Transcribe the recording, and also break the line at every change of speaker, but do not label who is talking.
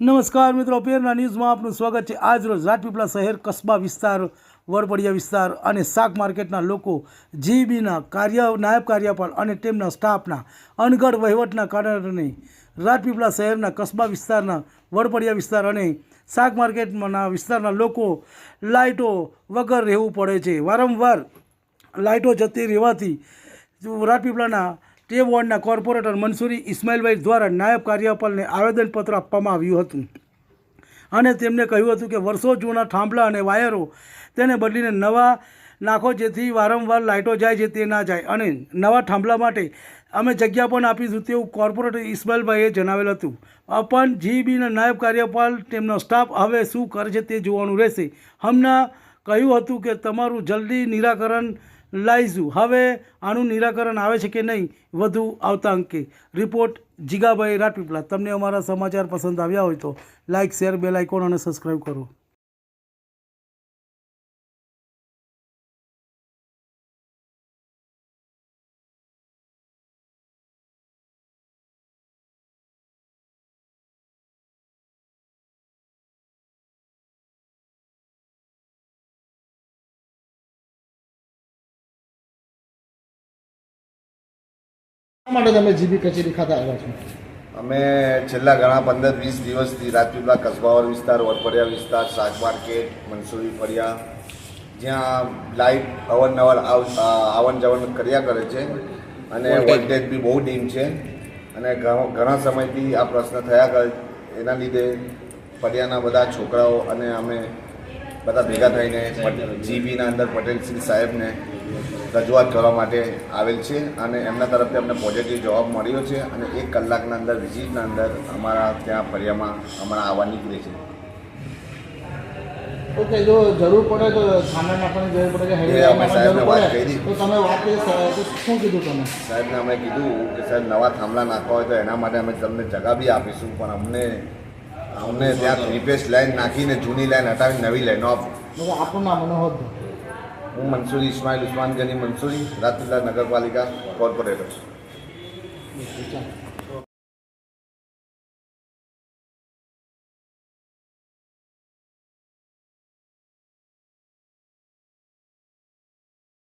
નમસ્કાર મિત્રો, અપેરના ન્યૂઝમાં આપનું સ્વાગત છે. આજ રોજ રાજપીપળા શહેર કસ્બા વિસ્તાર વડપડિયા વિસ્તાર અને શાક માર્કેટના લોકો જીબીના કાર્ય, નાયબ કાર્યપાલ અને તેમના સ્ટાફના અનગઢ વહીવટના કારણે રાજપીપળા શહેરના કસ્બા વિસ્તારના વડપડિયા વિસ્તાર અને શાક માર્કેટના વિસ્તારના લોકો લાઇટો વગર રહેવું પડે છે. વારંવાર લાઇટો જતી રહેવાથી રાજપીપળાના તે વોર્ડના કોર્પોરેટર મનસુરી ઇસ્માઇલભાઈ દ્વારા નાયબ કાર્યપાલને આવેદનપત્ર આપવામાં આવ્યું હતું. અને તેમને કહ્યું હતું કે વર્ષો જૂના થાંભલા અને વાયરો તેને બદલીને નવા નાખો જેથી વારંવાર લાઇટો જાય છે તે ના જાય. અને નવા થાંભલા માટે અમે જગ્યા પણ આપીશું તેવું કોર્પોરેટર ઇસ્માઇલભાઈએ જણાવેલ હતું. પણ જીબીના નાયબ કાર્યપાલ તેમનો સ્ટાફ હવે શું કરે છે તે જોવાનું રહેશે. હમણાં કહ્યું હતું કે તમારું જલ્દી નિરાકરણ લાવીશું હવે આનું નિરાકરણ આવે છે કે નહીં વધુ આવતા અંકે. રિપોર્ટ જીગાભાઈ રાટપીપલા તમને અમારા સમાચાર પસંદ આવ્યા હોય તો લાઇક શેર, બેલ આઇકોન અને સબસ્ક્રાઈબ કરો.
માટે તમે જીબી કચેરી ખાતે આવ્યા છો?
અમે છેલ્લા ઘણા પંદર વીસ દિવસથી રાજપીપળા કસબાવર વિસ્તાર વરપડિયા વિસ્તાર શાક માર્કેટ મનસુરી ફળિયા જ્યાં લાઇટ અવરનવર આવન જાવન કર્યા કરે છે. અને વોલ્ટેજ બી બહુ ડીમ છે. અને ઘણો- ઘણા સમયથી આ પ્રશ્ન થયા કરે એના લીધે ફળિયાના બધા છોકરાઓ અને અમે બધા ભેગા થઈને જીબીના અંદર પટેલસિંહ સાહેબને રજૂઆત કરવા માટે આવેલ છે અને એમના તરફથી અમને પોઝિટિવ જવાબ મળ્યો છે અને એક કલાકના અંદર વિઝિટના અંદર અમારા ત્યાં ફરિયામાં હમણાં આવવા નીકળે છે.
ઓકે જો જરૂર પડે તો સામાન નાખવાની જરૂર પડે કે
અમે સાહેબને વાત કરી.
તો તમે વાત કરી શું કીધું તમે?
સાહેબને અમે કીધું કે સાહેબ નવા થાંભલા નાખવા હોય તો એના માટે અમે તમને જગા બી આપીશું પણ અમને અમને ત્યાં રિપેસ લાઈન નાખીને જૂની લાઈન હટાવી નવી લાઈનો
ઓફ આપણું નામ મનોહર
હું મંસૂરી ઇસ્માઇલ ઉસ્માન ગની મનસુરી રાત્રિલા નગરપાલિકા કોર્પોરેટર.